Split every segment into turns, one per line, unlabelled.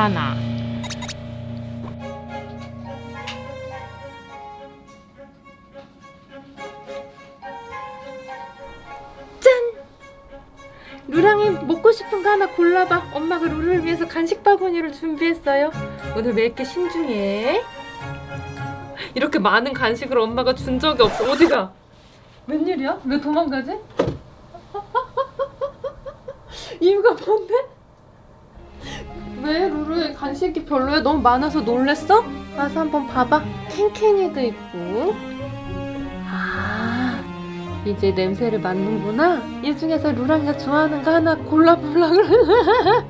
바나나 짠! 루랑이 먹고 싶은 거 하나 골라봐 엄마가 루를 위해서 간식 바구니를 준비했어요 오늘 왜 이렇게 신중해? 이렇게 많은 간식을 엄마가 준 적이 없어 어디가? 웬일이야? 왜 도망가지? 이유가 뭔데? 왜 루루의 간식이 별로야? 너무 많아서 놀랬어? 와서 한번 봐봐. 캔캔이도 있고. 아, 이제 냄새를 맡는구나. 이 중에서 루랑이가 좋아하는 거 하나 골라보려 그래.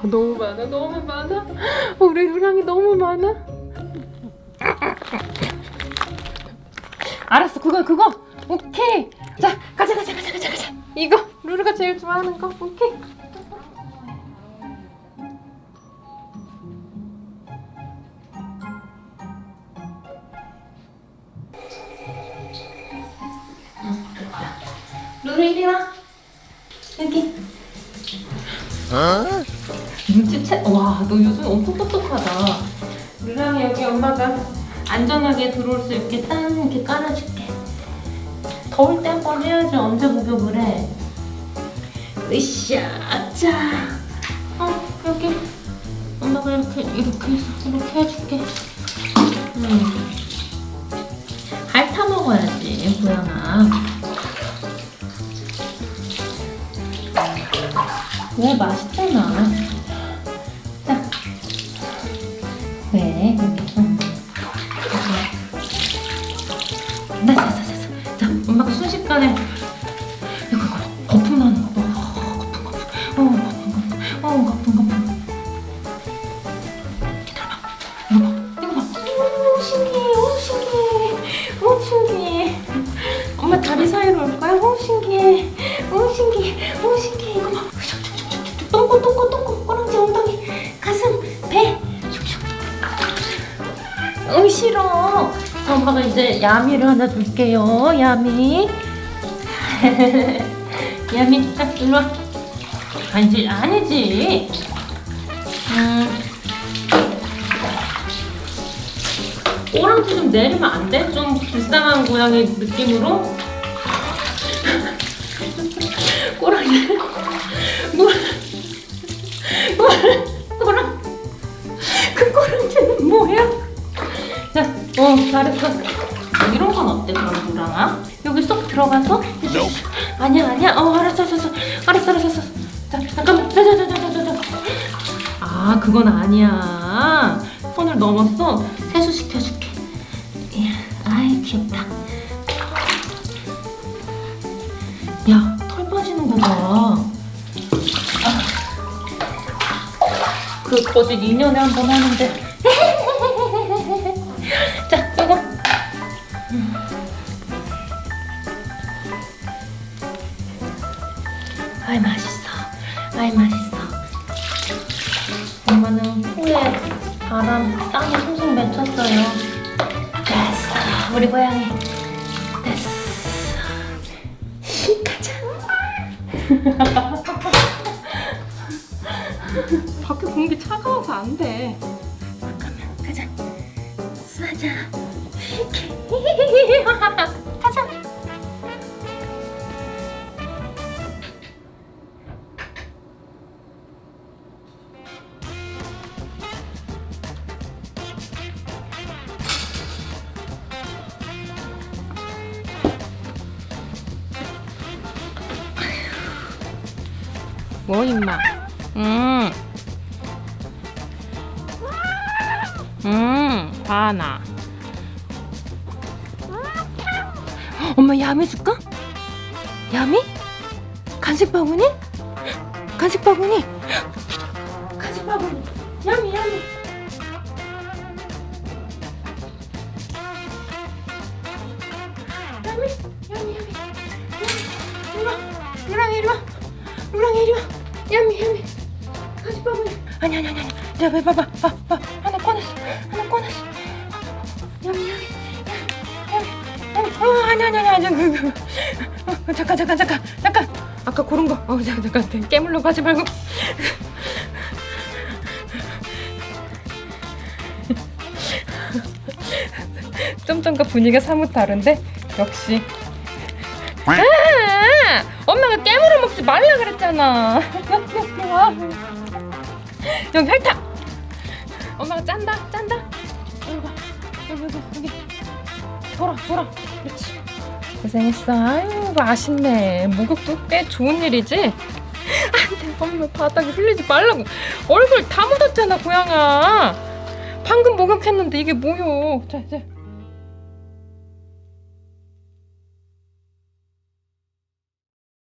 아, 너무 많아, 너무 많아. 우리 루랑이 너무 많아. 알았어, 그거, 그거. 오케이. 자, 가자, 가자, 가자, 가자, 가자. 이거 루루가 제일 좋아하는 거. 오케이. 루루 이리 와. 여기. 눈치 채? 와, 너 요즘 엄청 똑똑하다. 루랑이 여기 엄마가 안전하게 들어올 수 있게 딱 이렇게 깔아줄게. 더울 때 한번 해야지 언제 목욕을 해. 으쌰, 자. 어, 여기. 엄마가 이렇게, 이렇게 해서 이렇게 해줄게. 음. 핥아 먹어야지, 고양아. 왜 맛있잖아. 자. 왜? 여기서. 나, 자, 자, 어, 싫어. 자, 엄마가 이제 야미를 하나 줄게요. 야미. 야미, 딱 일로 와. 아니지, 아니지. 음. 꼬랑지 좀 내리면 안 돼? 좀 불쌍한 고양이 느낌으로? 꼬랑지. 뭐, 뭐, 어, 잘했어. 이런 건 어때, 그럼 고랑아? 여기 쏙 들어가서? 아니야, 아니야. 어, 알았어, 알았어. 알았어, 알았어. 알았어. 자, 잠깐만. 자, 자, 자, 자, 자, 자, 자. 아, 그건 아니야. 선을 넘었어. 세수시켜줄게. 아이, 귀엽다. 야, 털 빠지는 거 봐. 아. 그 거짓 2년에 한 번 하는데. 엄마는 코에 바람, 땀이 송송 맺혔어요. 됐어. 우리 고양이. 됐어. 가자. 밖에 공기 차가워서 안 돼. 잠깐만, 가자. 싸자. 뭐 임마? 음. 음, 하나. 엄마 야미 줄까? 야미? 간식 바구니? 간식 바구니? 간식 바구니. 야미. 야미 야, 봐, 봐봐, 봐, 봐. 하나 꺼냈어. 하나 꺼냈어. 야미, 야미, 야미, 야미. 어, 아니, 아니, 아니, 아니, 그, 그. 어, 잠깐, 잠깐, 잠깐, 잠깐. 아까 고른 거. 어, 잠깐, 잠깐. 깨물러 가지 말고. 좀 전과 분위기가 사뭇 다른데 역시. 아, 엄마가 깨물어 먹지 말라 그랬잖아. 여기 와. 여기 핥아. 엄마가 짠다, 짠다. 여기 봐. 여기, 여기, 여기. 돌아, 돌아. 그렇지. 고생했어. 아유, 맛있네. 목욕도 꽤 좋은 일이지? 안 돼, 엄마 바닥에 흘리지 말라고. 얼굴 다 묻었잖아, 고양아. 방금 목욕했는데 이게 뭐요? 자, 이제